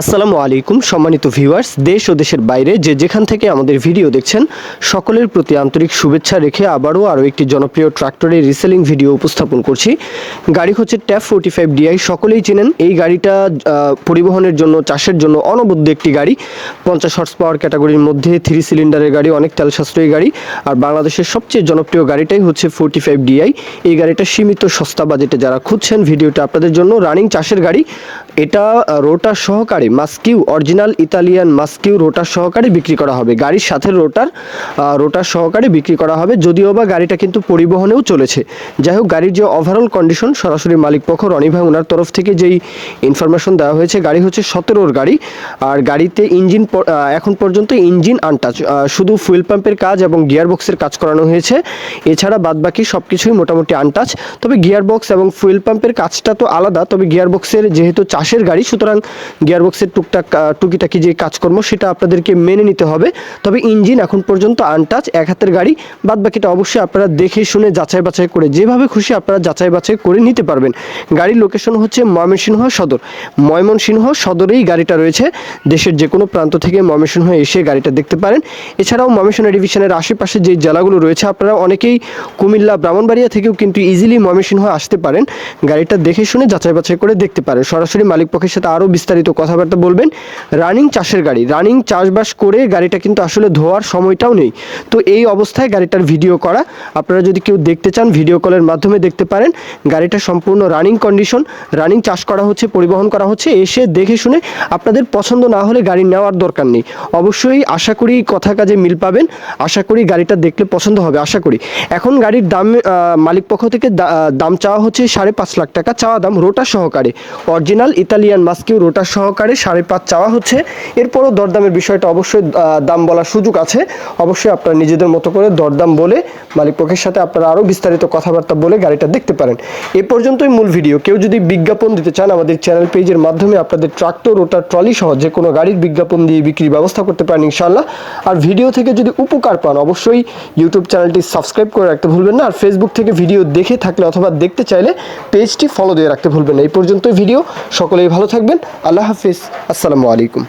আসসালামু আলাইকুম, সম্মানিত ভিউয়ার্স দেশ ও দেশের বাইরে যে যেখান থেকে আমাদের ভিডিও দেখছেন, সকলের প্রতি আন্তরিক শুভেচ্ছা রেখে আবারও আরও একটি জনপ্রিয় ট্রাক্টরের রিসেলিং ভিডিও উপস্থাপন করছি। গাড়ি হচ্ছে ট্যাপ ফোর্টি ফাইভ ডিআই সকলেই চেনেন। এই গাড়িটা পরিবহনের জন্য, চাষের জন্য অনবদ্য একটি গাড়ি। পঞ্চাশ হর্স পাওয়ার ক্যাটাগরির মধ্যে থ্রি সিলিন্ডারের গাড়ি, অনেক তেল সাশ্রয়ী গাড়ি। আর বাংলাদেশের সবচেয়ে জনপ্রিয় গাড়িটাই হচ্ছে ফোর্টি ফাইভ ডিআই এই গাড়িটা সীমিত সস্তা বাজেটে যারা খুঁজছেন ভিডিওটা আপনাদের জন্য রানিং চাষের গাড়ি। এটা রোটার সহকারে মাস্কিউ, অরিজিনাল ইতালিয়ান মাস্কিউ রোটার সহকারে বিক্রি করা হবে। গাড়ির সাথে রোটার রোটার সহকারে বিক্রি করা হবে। যদিও বা গাড়িটা কিন্তু পরিবহনেও চলেছে। যাই হোক, গাড়ির যে ওভারঅল কন্ডিশন সরাসরি মালিক পক্ষ রনি ভাই ওনার তরফ থেকে যেই ইনফরমেশন দেওয়া হয়েছে, গাড়ি হচ্ছে সতেরোর গাড়ি। আর গাড়িতে ইঞ্জিন এখন পর্যন্ত ইঞ্জিন আনটাচ শুধু ফুয়েল পাম্পের কাজ এবং গিয়ার বক্সের কাজ করানো হয়েছে। এছাড়া বাদবাকি সব কিছুই মোটামুটি আনটাচ তবে গিয়ার বক্স এবং ফুয়েল পাম্পের কাজটা তো আলাদা। তবে গিয়ার বক্সের যেহেতু চাষের গাড়ি, সুতরাং গিয়ার বক্সের টুকটাক টুকিটাকি যে কাজকর্ম, সেটা আপনাদেরকে মেনে নিতে হবে। তবে ইঞ্জিন এখন পর্যন্ত আনটাচ এক হাতের গাড়ি। বাদ বাকিটা অবশ্যই আপনারা দেখে শুনে যাচাই বাছাই করে, যেভাবে খুশি আপনারা যাচাই বাছাই করে নিতে পারবেন। গাড়ির লোকেশন হচ্ছে ময়মনসিংহ সদর। ময়মনসিংহ সদরেই গাড়িটা রয়েছে। দেশের যে কোনো প্রান্ত থেকে ময়মনসিংহ এসে গাড়িটা দেখতে পারেন। এছাড়াও ময়মনসিংহ ডিভিশনের আশেপাশে যে জেলাগুলো রয়েছে, আপনারা অনেকেই কুমিল্লা, ব্রাহ্মণবাড়িয়া থেকেও কিন্তু ইজিলি ময়মনসিংহ আসতে পারেন। গাড়িটা দেখে শুনে যাচাই বাছাই করে দেখতে পারেন। সরাসরি মালিক পক্ষের সাথে আরও বিস্তারিত কথাবার্তা বলবেন রানিং চাষের গাড়ি রানিং চাষবাস করে গাড়িটা কিন্তু আসলে ধোয়ার সময়টাও নেই। তো এই অবস্থায় গাড়িটার ভিডিও করা আপনারা যদি কেউ দেখতে চান ভিডিও কলের মাধ্যমে দেখতে পারেন গাড়িটা সম্পূর্ণ রানিং কন্ডিশন রানিং চাষ করা হচ্ছে পরিবহন করা হচ্ছে এসে দেখে শুনে আপনাদের পছন্দ না হলে গাড়ি নেওয়ার দরকার নেই। অবশ্যই আশা করি কথা কাজে মিল পাবেন আশা করি গাড়িটা দেখলে পছন্দ হবে আশা করি। এখন গাড়ির দাম আহ, মালিক পক্ষ থেকে দাম চাওয়া হচ্ছে সাড়ে পাঁচ লাখ টাকা চাওয়া দাম রোটার সহকারে। অরিজিনাল ইতালিয়ান মাস্কিউ রোটার সহকারে সাড়ে পাঁচ চাওয়া হচ্ছে। এরপরও দরদামের বিষয়টা অবশ্যই দাম বলার সুযোগ আছে। অবশ্যই আপনারা নিজেদের মতো করে দরদাম বলে, মালিক পক্ষের সাথে আপনারা আরও বিস্তারিত কথাবার্তা বলে গাড়িটা দেখতে পারেন। এ পর্যন্তই মূল ভিডিও। কেউ যদি বিজ্ঞাপন দিতে চান, আমাদের চ্যানেল পেজের মাধ্যমে আপনাদের ট্রাক্টর রোটার, ট্রলি সহ যে কোনো গাড়ির বিজ্ঞাপন দিয়ে বিক্রির ব্যবস্থা করতে পারেন ইনশাল্লাহ আর ভিডিও থেকে যদি উপকার পান, অবশ্যই ইউটিউব চ্যানেলটি সাবস্ক্রাইব করে রাখতে ভুলবেন না। আর ফেসবুক থেকে ভিডিও দেখে থাকলে অথবা দেখতে চাইলে পেজটি ফলো দিয়ে রাখতে ভুলবেন না। এই পর্যন্তই ভিডিও। সকলেই ভালো থাকবেন। আল্লাহ হাফিজ। আসসালামু আলাইকুম।